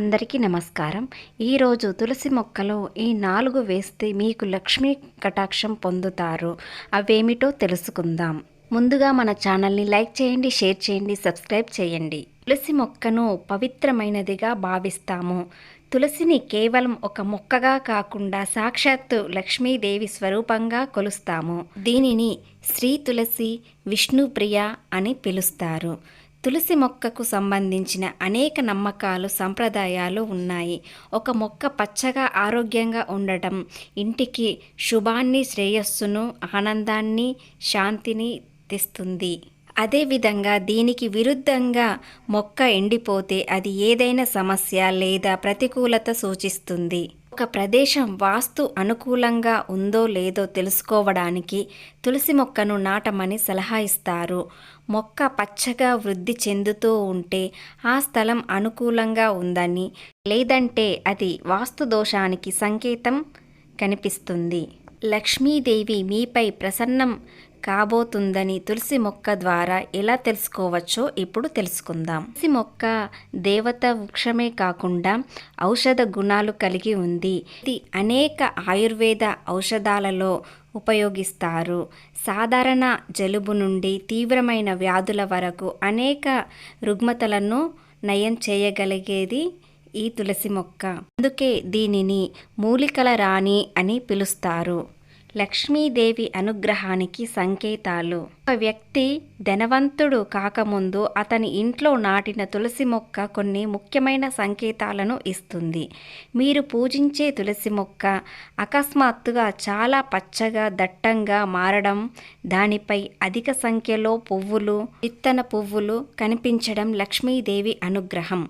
అందరికీ నమస్కారం. ఈరోజు తులసి మొక్కలో ఈ నాలుగు వేస్తే మీకు లక్ష్మీ కటాక్షం పొందుతారు. అవేమిటో తెలుసుకుందాం. ముందుగా మన ఛానల్ని లైక్ చేయండి షేర్ చేయండి సబ్స్క్రైబ్ చేయండి. తులసి మొక్కను పవిత్రమైనదిగా భావిస్తాము. తులసిని కేవలం ఒక మొక్కగా కాకుండా సాక్షాత్తు లక్ష్మీదేవి స్వరూపంగా కొలుస్తాము. దీనిని శ్రీ తులసి విష్ణుప్రియ అని పిలుస్తారు. తులసి మొక్కకు సంబంధించిన అనేక నమ్మకాలు సంప్రదాయాలు ఉన్నాయి. ఒక మొక్క పచ్చగా ఆరోగ్యంగా ఉండటం ఇంటికి శుభాన్ని శ్రేయస్సును ఆనందాన్ని శాంతిని తెస్తుంది. అదేవిధంగా దీనికి విరుద్ధంగా మొక్క ఎండిపోతే అది ఏదైనా సమస్య లేదా ప్రతికూలత సూచిస్తుంది. ఒక ప్రదేశం వాస్తు అనుకూలంగా ఉందో లేదో తెలుసుకోవడానికి తులసి మొక్కను నాటమని సలహా ఇస్తారు. మొక్క పచ్చగా వృద్ధి చెందుతూ ఉంటే ఆ స్థలం అనుకూలంగా ఉందని లేదంటే అది వాస్తు దోషానికి సంకేతం కనిపిస్తుంది. లక్ష్మీదేవి మీపై ప్రసన్నం కాబోతుందని తులసి మొక్క ద్వారా ఎలా తెలుసుకోవచ్చో ఇప్పుడు తెలుసుకుందాం. తులసి మొక్క దేవత వృక్షమే కాకుండా ఔషధ గుణాలు కలిగి ఉంది. ఇది అనేక ఆయుర్వేద ఔషధాలలో ఉపయోగిస్తారు. సాధారణ జలుబు నుండి తీవ్రమైన వ్యాధుల వరకు అనేక రుగ్మతలను నయం చేయగలిగేది ఈ తులసి మొక్క. అందుకే దీనిని మూలికల రాణి అని పిలుస్తారు. లక్ష్మీదేవి అనుగ్రహానికి సంకేతాలు. ఒక వ్యక్తి ధనవంతుడు కాకముందు అతని ఇంట్లో నాటిన తులసి మొక్క కొన్ని ముఖ్యమైన సంకేతాలను ఇస్తుంది. మీరు పూజించే తులసి మొక్క అకస్మాత్తుగా చాలా పచ్చగా దట్టంగా మారడం దానిపై అధిక సంఖ్యలో పువ్వులు విత్తన పువ్వులు కనిపించడం లక్ష్మీదేవి అనుగ్రహం.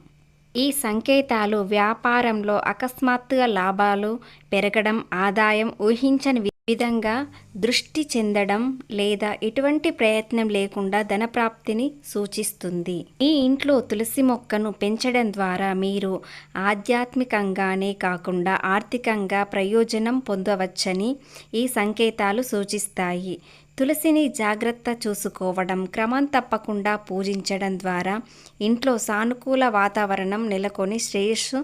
ఈ సంకేతాలు వ్యాపారంలో అకస్మాత్తుగా లాభాలు పెరగడం ఆదాయం ఊహించని విధంగా దృష్టి చెందడం లేదా ఎటువంటి ప్రయత్నం లేకుండా ధనప్రాప్తిని సూచిస్తుంది. ఈ ఇంట్లో తులసి మొక్కను పెంచడం ద్వారా మీరు ఆధ్యాత్మికంగానే కాకుండా ఆర్థికంగా ప్రయోజనం పొందవచ్చని ఈ సంకేతాలు సూచిస్తాయి. తులసిని జాగ్రత్త చూసుకోవడం క్రమం తప్పకుండా పూజించడం ద్వారా ఇంట్లో సానుకూల వాతావరణం నెలకొని శ్రేయస్సు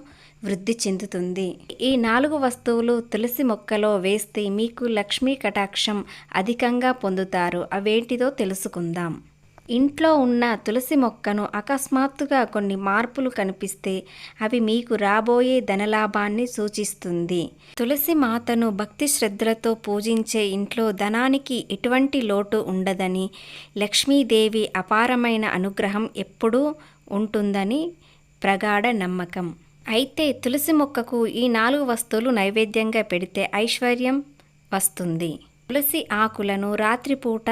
వృద్ధి చెందుతుంది. ఈ నాలుగు వస్తువులు తులసి మొక్కలో వేస్తే మీకు లక్ష్మీ కటాక్షం అధికంగా పొందుతారు. అవేంటిదో తెలుసుకుందాం. ఇంట్లో ఉన్న తులసి మొక్కను అకస్మాత్తుగా కొన్ని మార్పులు కనిపిస్తే అవి మీకు రాబోయే ధనలాభాన్ని సూచిస్తుంది. తులసి మాతను భక్తి శ్రద్ధలతో పూజించే ఇంట్లో ధనానికి ఎటువంటి లోటు ఉండదని లక్ష్మీదేవి అపారమైన అనుగ్రహం ఎప్పుడూ ఉంటుందని ప్రగాఢ నమ్మకం. అయితే తులసి మొక్కకు ఈ నాలుగు వస్తువులు నైవేద్యంగా పెడితే ఐశ్వర్యం వస్తుంది. తులసి ఆకులను రాత్రిపూట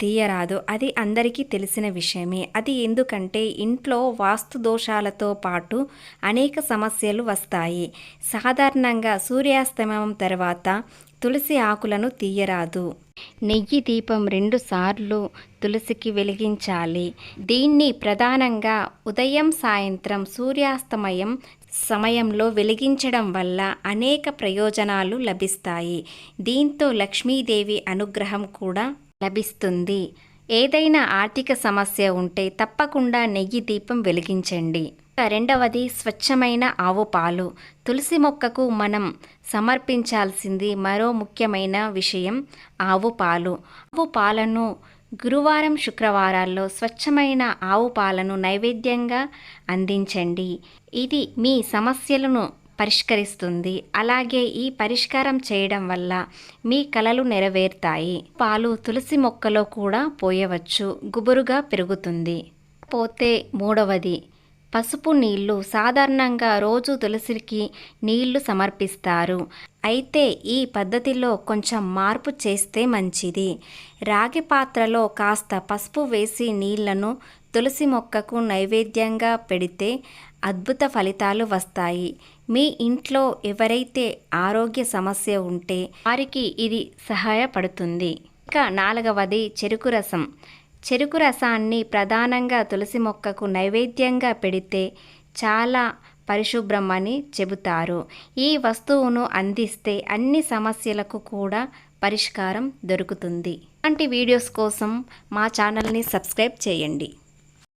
తీయరాదు. అది అందరికీ తెలిసిన విషయమే. అది ఎందుకంటే ఇంట్లో వాస్తు దోషాలతో పాటు అనేక సమస్యలు వస్తాయి. సాధారణంగా సూర్యాస్తమయం తర్వాత తులసి ఆకులను తీయరాదు. నెయ్యి దీపం రెండు సార్లు తులసికి వెలిగించాలి. దీన్ని ప్రధానంగా ఉదయం సాయంత్రం సూర్యాస్తమయం సమయంలో వెలిగించడం వల్ల అనేక ప్రయోజనాలు లభిస్తాయి. దీంతో లక్ష్మీదేవి అనుగ్రహం కూడా లభిస్తుంది. ఏదైనా ఆర్థిక సమస్య ఉంటే తప్పకుండా నెయ్యి దీపం వెలిగించండి. రెండవది స్వచ్ఛమైన ఆవు పాలు. తులసి మొక్కకు మనం సమర్పించాల్సింది మరో ముఖ్యమైన విషయం ఆవు పాలు. ఆవు పాలను గురువారం శుక్రవారాల్లో స్వచ్ఛమైన ఆవు పాలను నైవేద్యంగా అందించండి. ఇది మీ సమస్యలను పరిష్కరిస్తుంది. అలాగే ఈ పరిష్కారం చేయడం వల్ల మీ కలలు నెరవేరుతాయి. పాలు తులసి మొక్కలో కూడా పోయవచ్చు. గుబురుగా పెరుగుతుంది. పోతే మూడవది పసుపు నీళ్ళు సాధారణంగా రోజు తులసికి నీళ్ళు సమర్పిస్తారు. అయితే ఈ పద్ధతిలో కొంచెం మార్పు చేస్తే మంచిది. రాగి పాత్రలో కాస్త పసుపు వేసి నీళ్ళను తులసి మొక్కకు నైవేద్యంగా పెడితే అద్భుత ఫలితాలు వస్తాయి. మీ ఇంట్లో ఎవరైతే ఆరోగ్య సమస్య ఉంటే వారికి ఇది సహాయపడుతుంది. ఇంకా నాలుగవది చెరుకు రసం. చెరుకు రసాన్ని ప్రధానంగా తులసి మొక్కకు నైవేద్యంగా పెడితే చాలా పరిశుభ్రం అని చెబుతారు. ఈ వస్తువును అందిస్తే అన్ని సమస్యలకు కూడా పరిష్కారం దొరుకుతుంది. అలాంటి వీడియోస్ కోసం మా ఛానల్ని సబ్స్క్రైబ్ చేయండి.